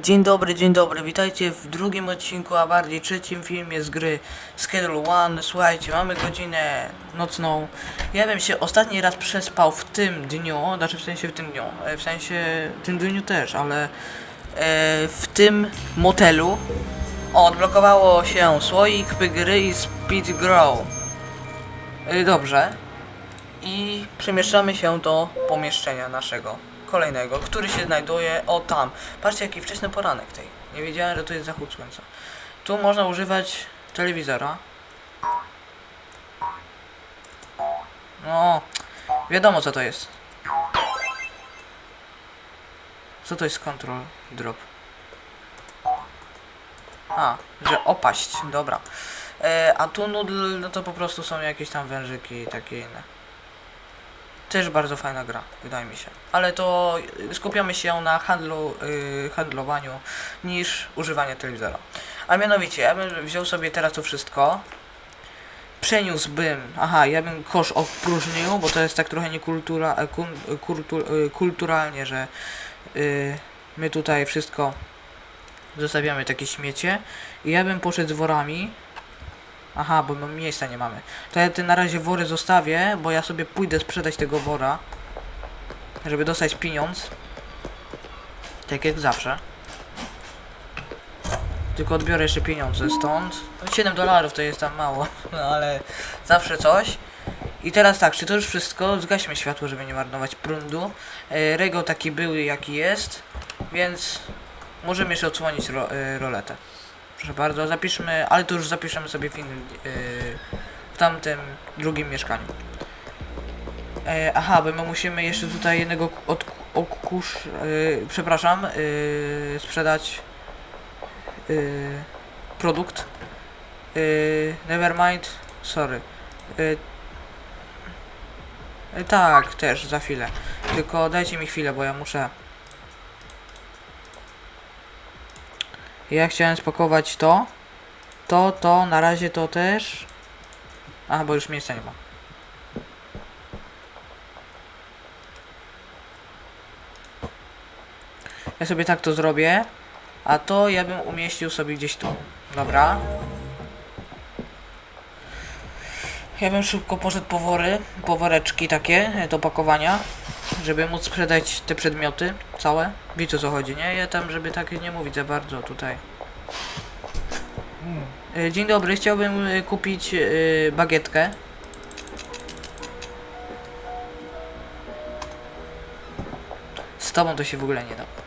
Dzień dobry, dzień dobry, witajcie w drugim odcinku, a bardziej trzecim filmie z gry Schedule One. Słuchajcie, mamy godzinę nocną. Ja bym się ostatni raz przespał w tym dniu, znaczy w sensie w tym dniu, e, w sensie w tym dniu też, ale e, w tym motelu odblokowało się słoik, gry i speed grow. E, dobrze. I przemieszczamy się do pomieszczenia naszego kolejnego, który się znajduje o tam. Patrzcie jaki wczesny poranek tej. Nie wiedziałem, że to jest zachód słońca. Tu można używać telewizora. No, wiadomo co to jest. Co to jest control drop? A, że opaść, dobra. E, a tu nudl, no to po prostu są jakieś tam wężyki i takie inne. Też bardzo fajna gra, wydaje mi się. Ale to skupiamy się na handlu, y, handlowaniu niż używanie telewizora. A mianowicie, ja bym wziął sobie teraz to wszystko. Przeniósłbym, aha, ja bym kosz opróżnił, bo to jest tak trochę niekultura, e, kun, kultu, y, kulturalnie, że y, my tutaj wszystko zostawiamy takie śmiecie. I ja bym poszedł z worami, Aha, bo miejsca nie mamy. To ja na razie wory zostawię, bo ja sobie pójdę sprzedać tego wora. Żeby dostać pieniądz. Tak jak zawsze. Tylko odbiorę jeszcze pieniądze stąd. No 7 dolarów to jest tam mało, no ale zawsze coś. I teraz tak, czy to już wszystko? Zgaśmy światło, żeby nie marnować prądu. E, Rego taki był jaki jest, więc możemy jeszcze odsłonić ro, e, roletę. Proszę bardzo, zapiszmy, ale to już zapiszemy sobie w innym, yy, w tamtym drugim mieszkaniu. E, aha, bo my musimy jeszcze tutaj jednego od okusz, yy, przepraszam, yy, sprzedać yy, produkt. Yy, nevermind, sorry. Tak, też za chwilę. Tylko dajcie mi chwilę, bo ja muszę Ja chciałem spakować to. To, to, na razie to też. A, bo już miejsca nie ma. Ja sobie tak to zrobię. A to ja bym umieścił sobie gdzieś tu. Dobra. Ja bym szybko poszedł po wory, po woreczki takie do pakowania, żeby móc sprzedać te przedmioty całe. Wiecie co chodzi, nie? Ja tam, żeby tak nie mówić za bardzo tutaj. E, Dzień dobry, chciałbym e, kupić e, bagietkę. Z tobą to się w ogóle nie da.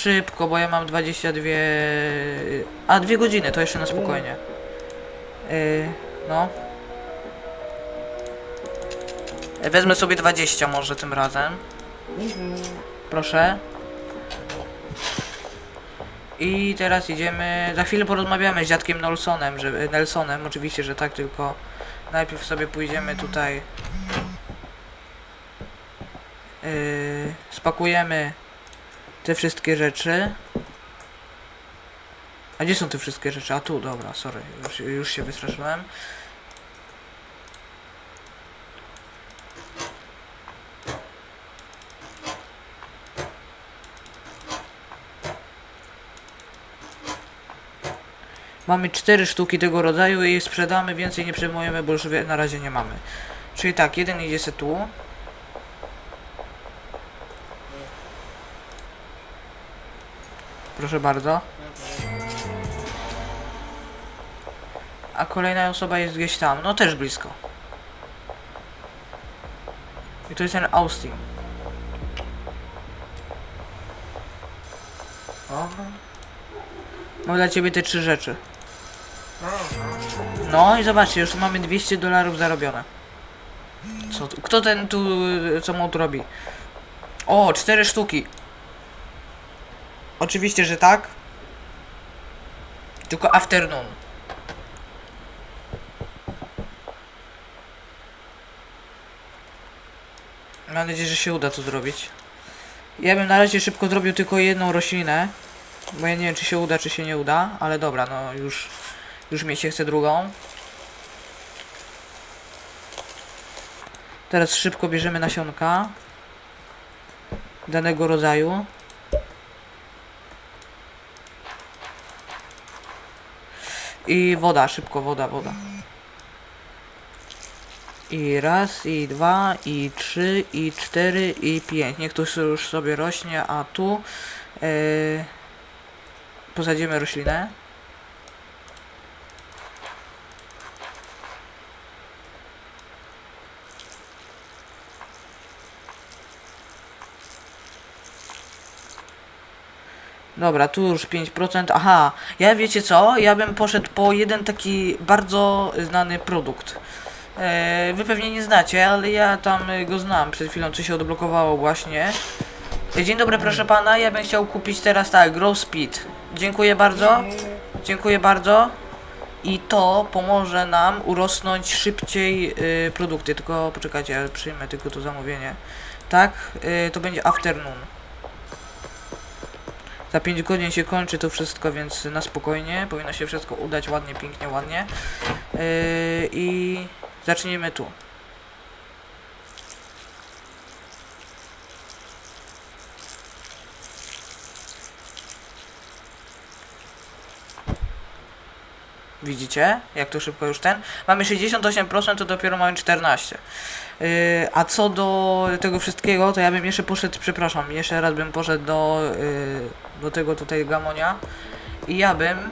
Szybko, bo ja mam 22... A, dwie godziny, to jeszcze na spokojnie. Yy, no. Wezmę sobie 20 może tym razem. Proszę. I teraz idziemy. Za chwilę porozmawiamy z dziadkiem Nelsonem, że, Nelsonem, oczywiście, że tak, tylko najpierw sobie pójdziemy tutaj. Yy, spakujemy te wszystkie rzeczy. A gdzie są te wszystkie rzeczy? A tu, dobra, sorry, już, już się wystraszyłem. Mamy cztery sztuki tego rodzaju i sprzedamy, więcej nie przejmujemy, bo już na razie nie mamy. Czyli tak, jeden idzie se tu. Proszę bardzo. A kolejna osoba jest gdzieś tam, no też blisko. I to jest ten Austin. Mam dla ciebie te trzy rzeczy. No i zobaczcie, już mamy 200 dolarów zarobione. Co kto ten tu, co mu tu robi? O, cztery sztuki. Oczywiście, że tak. Tylko afternoon. Mam nadzieję, że się uda to zrobić. Ja bym na razie szybko zrobił tylko jedną roślinę. Bo ja nie wiem, czy się uda, czy się nie uda. Ale dobra, no już, już mi się chce drugą. Teraz szybko bierzemy nasionka. danego rodzaju. I woda, szybko woda, woda. I raz, i dwa, i trzy, i cztery, i pięć. Niech to już sobie rośnie, a tu yy, posadzimy roślinę. Dobra, tu już 5%. Aha, ja wiecie co? Ja bym poszedł po jeden taki bardzo znany produkt. E, wy pewnie nie znacie, ale ja tam e, go znam. Przed chwilą coś się odblokowało właśnie. E, Dzień dobry, proszę pana. Ja bym chciał kupić teraz tak, Grow Speed. Dziękuję bardzo. Dziękuję bardzo. I to pomoże nam urosnąć szybciej produkty. Tylko poczekajcie, ja przyjmę tylko to zamówienie. Tak, to będzie afternoon. Za 5 godzin się kończy to wszystko, więc na spokojnie. Powinno się wszystko udać ładnie, pięknie, ładnie. Yy, I zacznijmy tu. Widzicie, jak to szybko już ten? Mamy 68%, to dopiero mamy 14%. Yy, a co do tego wszystkiego, to ja bym jeszcze poszedł, przepraszam, jeszcze raz bym poszedł do, yy, do tego tutaj gamonia i ja bym mm,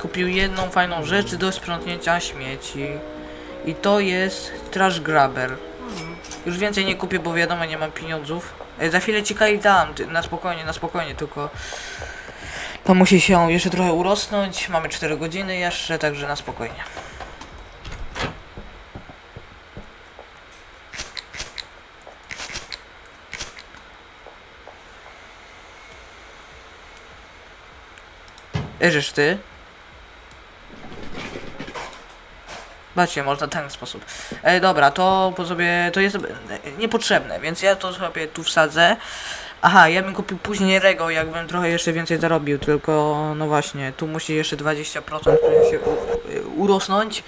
kupił jedną fajną rzecz do sprzątnięcia śmieci i to jest trash grabber. Już więcej nie kupię, bo wiadomo, nie mam pieniądzów. Yy, za chwilę ci dam, na spokojnie, na spokojnie, tylko to musi się jeszcze trochę urosnąć. Mamy 4 godziny jeszcze, także na spokojnie. Eżesz ty? Bacie, można w ten sposób. E, dobra, to po sobie, to jest e, niepotrzebne, więc ja to sobie tu wsadzę. Aha, ja bym kupił później Rego, jakbym trochę jeszcze więcej zarobił, tylko no właśnie, tu musi jeszcze 20% się u, urosnąć.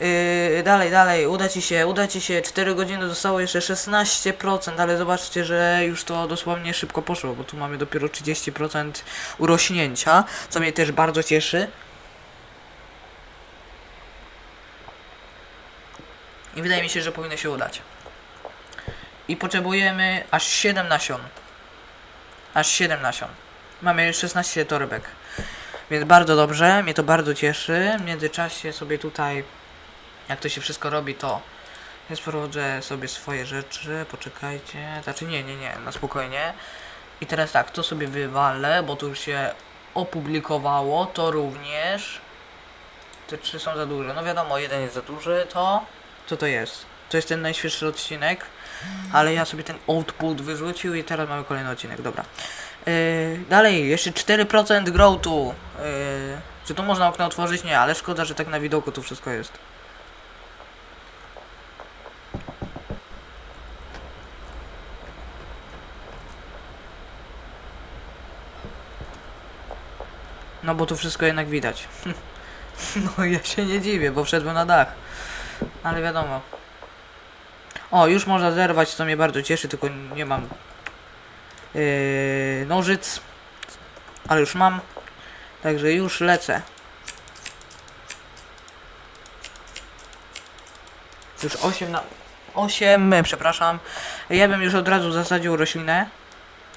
Yy, dalej, dalej, uda ci się, uda ci się, 4 godziny zostało jeszcze 16%, ale zobaczcie, że już to dosłownie szybko poszło, bo tu mamy dopiero 30% urośnięcia, co mnie też bardzo cieszy. I wydaje mi się, że powinno się udać. I potrzebujemy aż 7 nasion. Aż 7 nasion. Mamy 16 torebek. Więc bardzo dobrze, mnie to bardzo cieszy. W międzyczasie sobie tutaj, jak to się wszystko robi, to ja sprawdzę sobie swoje rzeczy. Poczekajcie. Znaczy nie, nie, nie, na spokojnie. I teraz tak, to sobie wywalę, bo to już się opublikowało. To również. Te trzy są za duże. No wiadomo, jeden jest za duży. To. Co to jest? To jest ten najświeższy odcinek. Ale ja sobie ten output wyrzucił i teraz mamy kolejny odcinek, dobra. Yy, dalej, jeszcze 4% growthu. Yy, czy tu można okno otworzyć? Nie, ale szkoda, że tak na widoku tu wszystko jest. No bo tu wszystko jednak widać. no ja się nie dziwię, bo wszedłem na dach. Ale wiadomo. O, już można zerwać, co mnie bardzo cieszy, tylko nie mam yy, nożyc. Ale już mam. Także już lecę. Już 8 na... 8, przepraszam. Ja bym już od razu zasadził roślinę.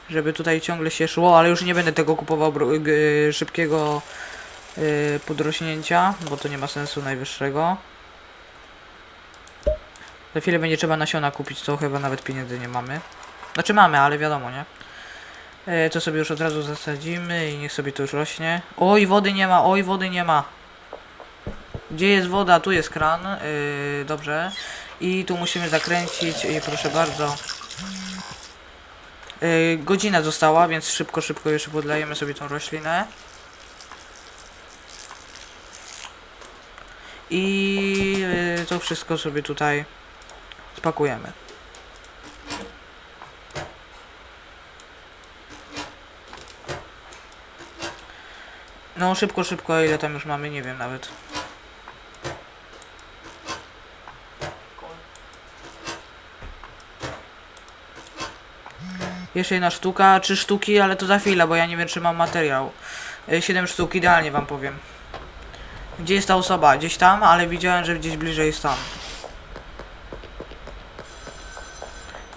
Żeby tutaj ciągle się szło, ale już nie będę tego kupował g- szybkiego yy, podrośnięcia, bo to nie ma sensu najwyższego. Za chwilę będzie trzeba nasiona kupić, to chyba nawet pieniędzy nie mamy. Znaczy mamy, ale wiadomo, nie? E, to sobie już od razu zasadzimy i niech sobie to już rośnie. Oj, wody nie ma, oj, wody nie ma. Gdzie jest woda? Tu jest kran. Yy, dobrze. I tu musimy zakręcić i proszę bardzo. Yy, godzina została, więc szybko, szybko jeszcze podlejemy sobie tą roślinę. I yy, to wszystko sobie tutaj spakujemy. No szybko, szybko, ile tam już mamy, nie wiem nawet. Jeszcze jedna sztuka, trzy sztuki, ale to za chwilę, bo ja nie wiem czy mam materiał. Y, Siedem sztuk, idealnie wam powiem. Gdzie jest ta osoba? Gdzieś tam, ale widziałem, że gdzieś bliżej jest tam.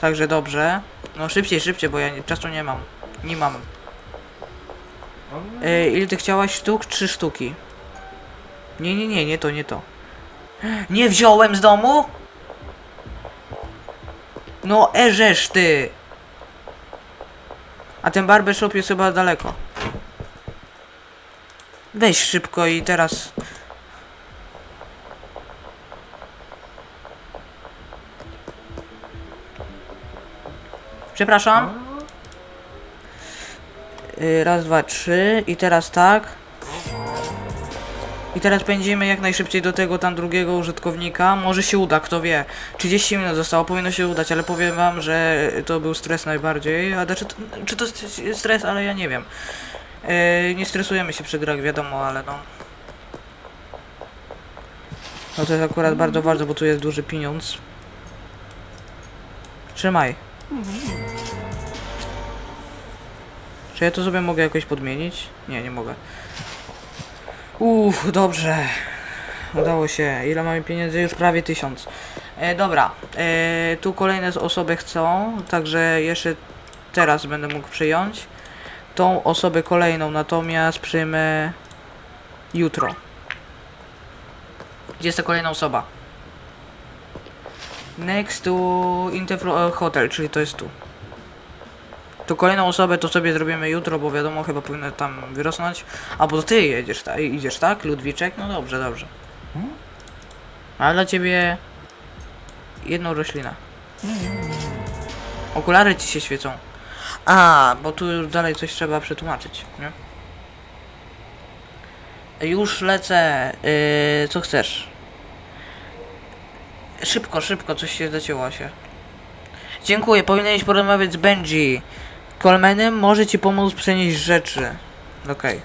Także dobrze. No szybciej, szybciej, bo ja czasu nie mam. Nie mam. Y, ile ty chciałaś sztuk? Trzy sztuki. Nie, nie, nie, nie to, nie to. Nie wziąłem z domu? No, eżesz ty! A ten barbershop jest chyba daleko. Weź szybko i teraz... Przepraszam. Y, Raz, dwa, trzy i teraz tak. I teraz pędzimy jak najszybciej do tego tam drugiego użytkownika. Może się uda, kto wie. 30 minut zostało, powinno się udać, ale powiem wam, że to był stres najbardziej. A znaczy, to, czy to jest stres, ale ja nie wiem. Yy, nie stresujemy się przy grach, wiadomo, ale no. No to jest akurat bardzo bardzo, bo tu jest duży pieniądz. Trzymaj. Czy ja to sobie mogę jakoś podmienić? Nie, nie mogę. Uff, dobrze. Udało się. Ile mamy pieniędzy? Już prawie tysiąc. E, dobra. E, tu kolejne osoby chcą, także jeszcze teraz będę mógł przyjąć. Tą osobę kolejną natomiast przyjmę jutro. Gdzie jest ta kolejna osoba? Next to Interflo Hotel, czyli to jest tu. To kolejną osobę to sobie zrobimy jutro, bo wiadomo, chyba powinno tam wyrosnąć. Albo to ty jedziesz, ta, idziesz, tak? Ludwiczek? No dobrze, dobrze. A dla ciebie jedną roślinę. Okulary ci się świecą. A, bo tu dalej coś trzeba przetłumaczyć, nie? Już lecę. Yy, co chcesz? Szybko, szybko, coś się zacięło się. Dziękuję, powinieneś porozmawiać z Benji. Colmanem może ci pomóc przenieść rzeczy. Okej.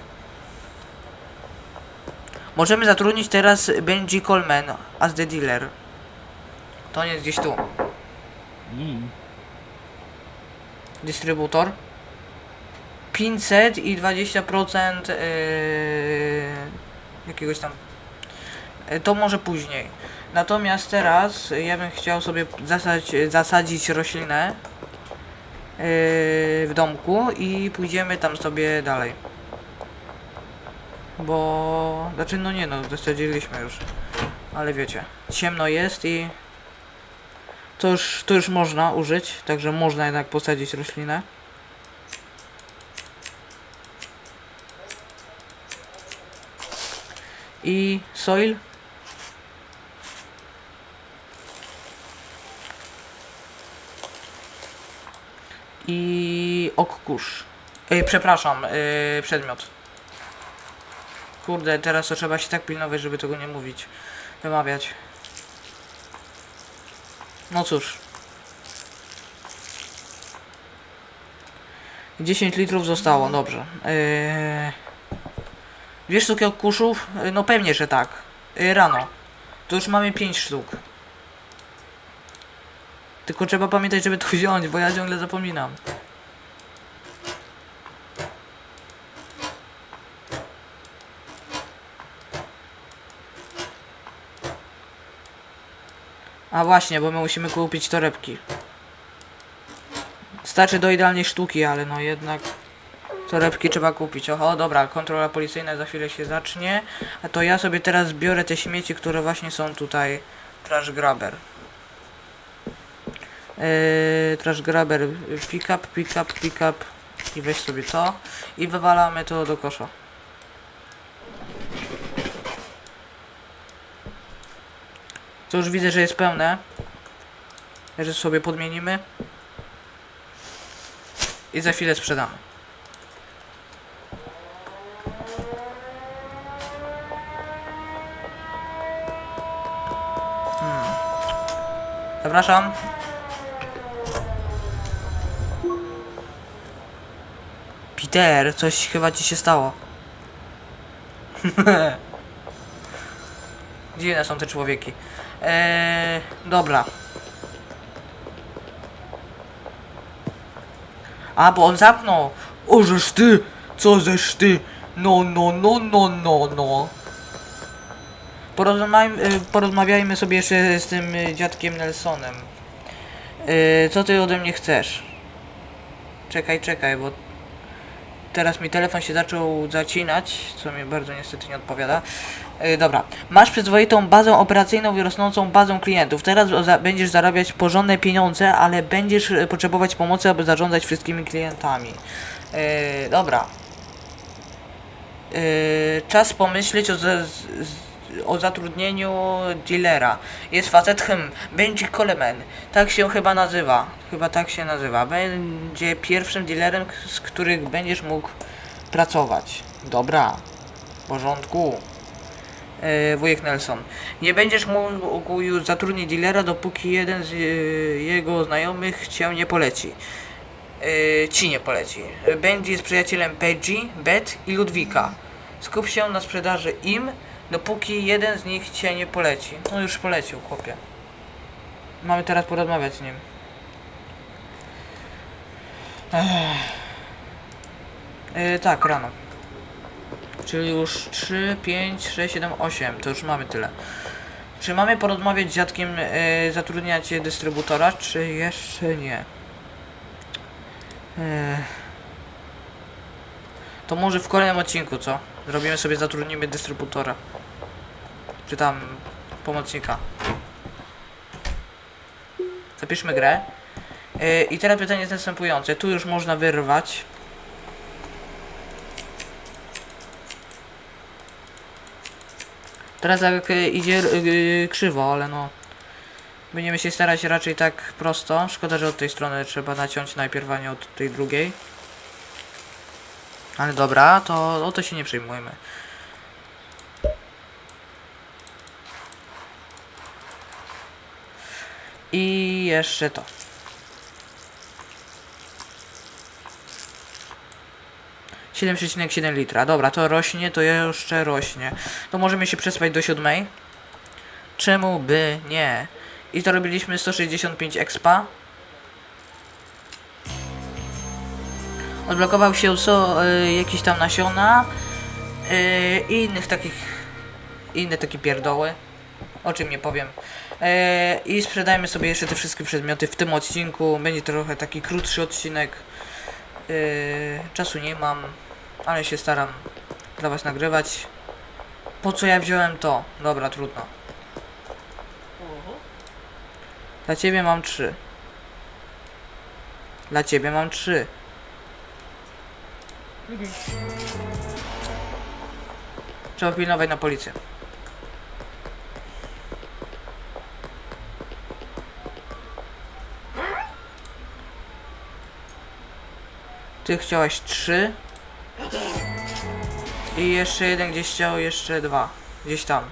Możemy zatrudnić teraz Benji Coleman as the dealer. To nie jest gdzieś tu. Mm. Dystrybutor. 500 i 20% yy, jakiegoś tam. Yy, to może później. Natomiast teraz ja bym chciał sobie zasadzić roślinę w domku i pójdziemy tam sobie dalej. Bo. Znaczy, no nie, no, zasadziliśmy już. Ale wiecie, ciemno jest i. To już, to już można użyć, także można jednak posadzić roślinę. I soil. I okkurz. Ej, przepraszam, yy, przedmiot. Kurde, teraz to trzeba się tak pilnować, żeby tego nie mówić. Wymawiać. No cóż. 10 litrów zostało, dobrze. Yy... Dwie sztuki okuszów? Yy, No pewnie, że tak. Yy, rano. To już mamy 5 sztuk. Tylko trzeba pamiętać, żeby to wziąć, bo ja ciągle zapominam. A właśnie, bo my musimy kupić torebki. Starczy do idealnej sztuki, ale no jednak torebki trzeba kupić. Oho, dobra, kontrola policyjna za chwilę się zacznie. A to ja sobie teraz biorę te śmieci, które właśnie są tutaj. Trash grabber. Yy, trash grabber, pick up, pick up, pick up. I weź sobie to. I wywalamy to do kosza. To już widzę, że jest pełne. Że sobie podmienimy. I za chwilę sprzedamy. Hmm. Zapraszam. Peter, coś chyba ci się stało. Dziwne są te człowieki. Eee, dobra. A, bo on zapnął. O, żeż ty! Co żeś ty? No, no, no, no, no, no. Porozmawiajmy, y, porozmawiajmy sobie jeszcze z tym y, dziadkiem Nelsonem. Y, co ty ode mnie chcesz? Czekaj, czekaj, bo teraz mi telefon się zaczął zacinać, co mi bardzo niestety nie odpowiada. Yy, dobra, masz przyzwoitą bazę operacyjną i rosnącą bazę klientów. Teraz będziesz zarabiać porządne pieniądze, ale będziesz e, potrzebować pomocy, aby zarządzać wszystkimi klientami. Yy, dobra. Czas pomyśleć o, o zatrudnieniu dealera. Jest facet, hmm, Benji Coleman. Tak się chyba nazywa. Chyba tak się nazywa. Będzie pierwszym dealerem, z których będziesz mógł pracować. Dobra. W porządku. Yy, wujek Nelson. Nie będziesz mógł już zatrudnić dealera, dopóki jeden z yy, jego znajomych cię nie poleci. Yy, ci nie poleci. Benji jest przyjacielem Peggy, Beth i Ludwika. Skup się na sprzedaży im, dopóki jeden z nich cię nie poleci. No już polecił, chłopie. Mamy teraz porozmawiać z nim. Yy, tak, rano. Czyli już 3, 5, 6, 7, 8. To już mamy tyle. Czy mamy porozmawiać z dziadkiem, yy, zatrudniać dystrybutora, czy jeszcze nie? Yy. To może w kolejnym odcinku, co? Zrobimy sobie, zatrudnimy dystrybutora. Czy tam pomocnika. Zapiszmy grę. Yy, I teraz pytanie jest następujące. Tu już można wyrwać. Teraz jak y, idzie y, krzywo, ale no. Będziemy się starać raczej tak prosto. Szkoda, że od tej strony trzeba naciąć najpierw, a nie od tej drugiej. Ale dobra, to o to się nie przejmujmy. I jeszcze to. Siedem przecinek siedem litra. Dobra, to rośnie, to jeszcze rośnie. To możemy się przespać do siódmej. Czemu by nie? I to robiliśmy 165 expa. Odblokował się co y, jakieś tam nasiona y, i innych takich inne takie pierdoły. O czym nie powiem. E, I sprzedajmy sobie jeszcze te wszystkie przedmioty w tym odcinku. Będzie trochę taki krótszy odcinek. E, czasu nie mam, ale się staram dla was nagrywać. Po co ja wziąłem to? Dobra, trudno. Dla ciebie mam trzy. Dla ciebie mam trzy. Trzeba pilnować na policję. Ty chciałeś trzy. I jeszcze jeden gdzieś chciał jeszcze dwa. Gdzieś tam.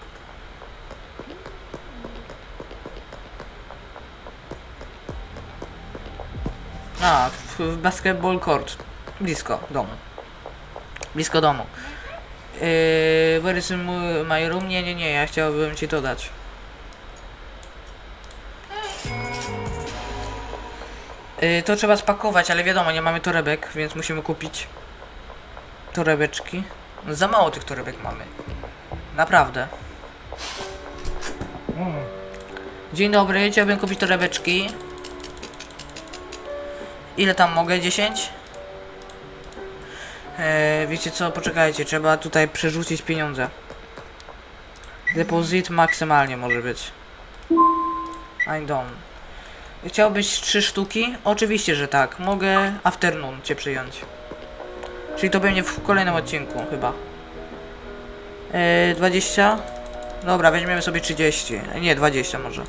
A, w, w basketball court. Blisko domu. Blisko domu. Yy, where is my- room? Nie, nie, nie, ja chciałbym ci to dać. Yy, to trzeba spakować, ale wiadomo, nie mamy torebek, więc musimy kupić torebeczki. No, za mało tych torebek mamy. Naprawdę. Dzień dobry, chciałbym kupić torebeczki. Ile tam mogę? 10? Eee, wiecie co, poczekajcie, trzeba tutaj przerzucić pieniądze. Depozyt maksymalnie może być. I don't. Chciałbyś trzy sztuki? Oczywiście, że tak. Mogę afternoon cię przyjąć. Czyli to będzie w kolejnym odcinku chyba. Eee, 20? Dobra, weźmiemy sobie 30. Nie, 20 może.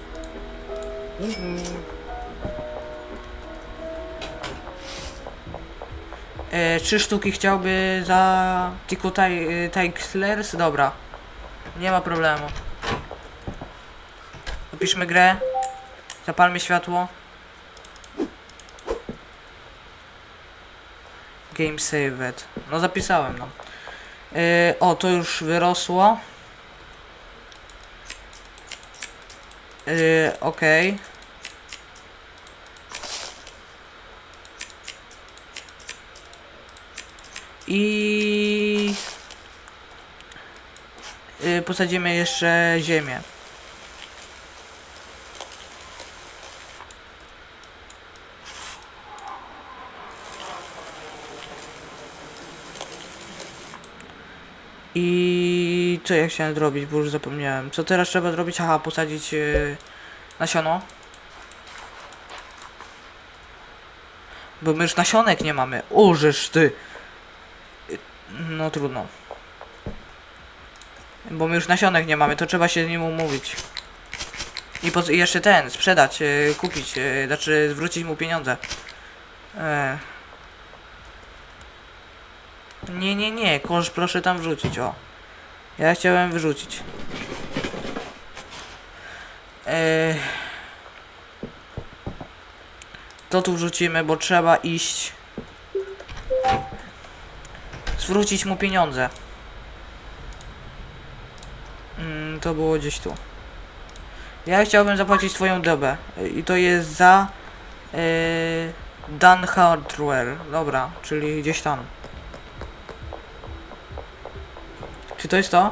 E, trzy sztuki chciałby za Tiku Tykslers? Dobra. Nie ma problemu. Opiszmy grę. Zapalmy światło. Game saved. No zapisałem no. E, o, to już wyrosło. E, Okej. I y, posadzimy jeszcze ziemię. I co ja chciałem zrobić, bo już zapomniałem. Co teraz trzeba zrobić? Aha, posadzić yy, nasiono. Bo my już nasionek nie mamy. Użysz ty. No trudno. Bo my już nasionek nie mamy, to trzeba się z nim umówić. I, po, i jeszcze ten, sprzedać, yy, kupić, yy, znaczy zwrócić mu pieniądze. E. Nie, nie, nie, kosz proszę tam wrzucić, o. Ja chciałem wyrzucić. Eee, to tu wrzucimy, bo trzeba iść. Zwrócić mu pieniądze. Mm, to było gdzieś tu. Ja chciałbym zapłacić twoją dobę. I to jest za... Yy, Dan Hardware. Dobra, czyli gdzieś tam. Czy to jest to?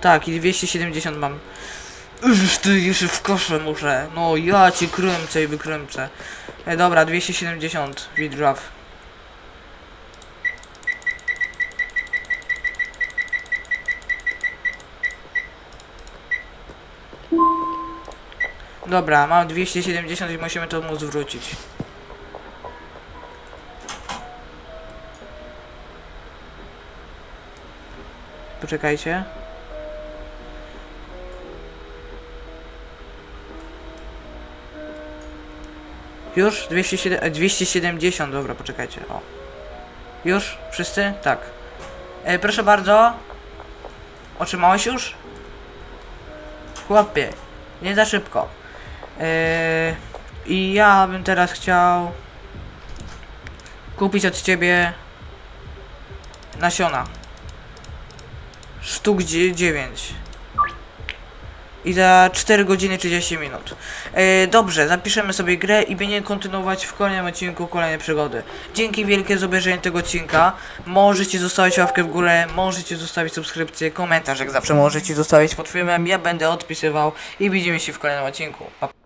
Tak, i 270 mam. Już ty, już w kosze muszę. No ja cię kręcę i wykręcę. E, dobra, 270 widraw. Dobra, mam 270 i musimy to mu zwrócić. Poczekajcie. Już? 207, e, 270, dobra, poczekajcie, o. Już? Wszyscy? Tak. E, proszę bardzo. Otrzymałeś już? Chłopie, nie za szybko. E, I ja bym teraz chciał kupić od ciebie nasiona sztuk 9. I za 4 godziny 30 minut. E, dobrze, zapiszemy sobie grę i będziemy kontynuować w kolejnym odcinku kolejne przygody. Dzięki wielkie za obejrzenie tego odcinka. Możecie zostawić łapkę w górę, możecie zostawić subskrypcję, komentarz jak zawsze możecie zostawić pod filmem. Ja będę odpisywał i widzimy się w kolejnym odcinku. Pa.